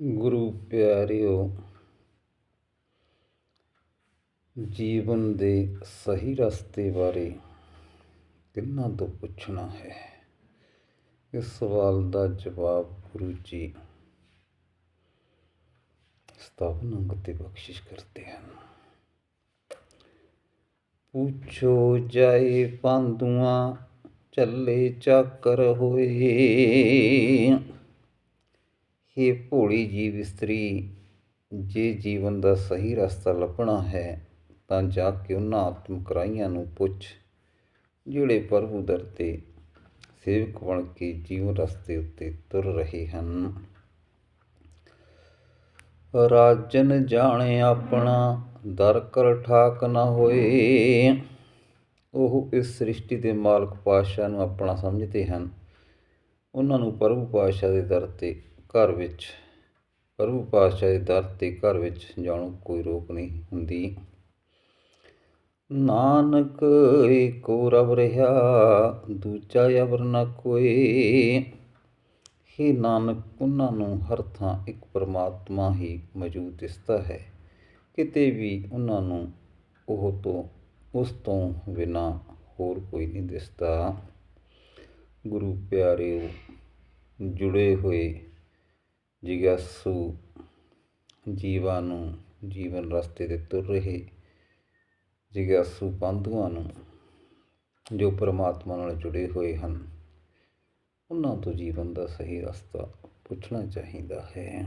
ਗੁਰੂ ਪਿਆਰਿਓ, ਜੀਵਨ ਦੇ ਸਹੀ ਰਸਤੇ ਬਾਰੇ ਕਿਹਨਾਂ ਤੋਂ ਪੁੱਛਣਾ ਹੈ। ਇਸ ਸਵਾਲ ਦਾ ਜਵਾਬ ਗੁਰੂ ਜੀ ਸਤਾਵਨ ਅੰਗ ਤੇ ਬਖਸ਼ਿਸ਼ ਕਰਦੇ ਹਨ। ਪੁੱਛੋ ਜਾਏ ਪਾਂਦੂਆਂ ਚੱਲੇ ਚਾਕਰ ਹੋਏ। ਇਹ ਭੋਲੀ ਜੀਵ ਇਸਤਰੀ ਜੇ ਜੀਵਨ ਦਾ ਸਹੀ ਰਸਤਾ ਲੱਭਣਾ ਹੈ, ਤਾਂ ਜਾ ਕੇ ਉਹਨਾਂ ਆਤਮਕਰਾਈਆਂ ਨੂੰ ਪੁੱਛ, ਜਿਹੜੇ ਪ੍ਰਭੂ ਦਰ ਤੇ ਸੇਵਕ ਬਣ ਕੇ ਜੀਵਨ ਰਸਤੇ ਉੱਤੇ ਤੁਰ ਰਹੇ ਹਨ। ਰਾਜਨ ਜਾਣੇ ਆਪਣਾ, ਦਰ ਕਰ ਠਾਕ ਨਾ ਹੋਏ। ਉਹ ਇਸ ਸ੍ਰਿਸ਼ਟੀ ਦੇ ਮਾਲਕ ਪਾਤਸ਼ਾਹ ਨੂੰ ਆਪਣਾ ਸਮਝਦੇ ਹਨ। ਉਹਨਾਂ ਨੂੰ ਪ੍ਰਭੂ ਪਾਤਸ਼ਾਹ ਦੇ ਦਰ ਤੇ ਘਰ ਵਿੱਚ, ਪ੍ਰਭੂ ਪਾਤਸ਼ਾਹ ਦੇ ਦਰ ਤੇ ਘਰ ਵਿੱਚ ਜਾਣੋ ਕੋਈ ਰੋਕ ਨਹੀਂ ਹੁੰਦੀ। ਨਾਨਕ ਏਕੋ ਰਬ ਰਹਾ, ਦੂਜਾ ਅਵਰ ਨ ਕੋਈ। ਹੀ ਨਾਨਕ, ਉਹਨਾਂ ਨੂੰ ਹਰ ਥਾਂ ਇੱਕ ਪਰਮਾਤਮਾ ਹੀ ਮੌਜੂਦ ਦਿਸਦਾ ਹੈ। ਕਿਤੇ ਵੀ ਉਹਨਾਂ ਨੂੰ ਉਹ ਤੋਂ, ਉਸ ਤੋਂ ਬਿਨਾ ਹੋਰ ਕੋਈ ਨਹੀਂ ਦਿਸਦਾ। ਗੁਰੂ ਪਿਆਰਿਓ, ਜੁੜੇ ਹੋਏ ਜਿਗਿਆਸੂ ਜੀਵਾਂ ਨੂੰ ਜੀਵਨ ਰਸਤੇ ਤੇ ਤੁਰ ਰਹੇ ਜਿਗਿਆਸੂ ਬੰਧੂਆਂ ਨੂੰ ਜੋ ਪਰਮਾਤਮਾ ਨਾਲ ਜੁੜੇ ਹੋਏ ਹਨ, ਉਹਨਾਂ ਤੋਂ ਜੀਵਨ ਦਾ ਸਹੀ ਰਸਤਾ ਪੁੱਛਣਾ ਚਾਹੀਦਾ ਹੈ।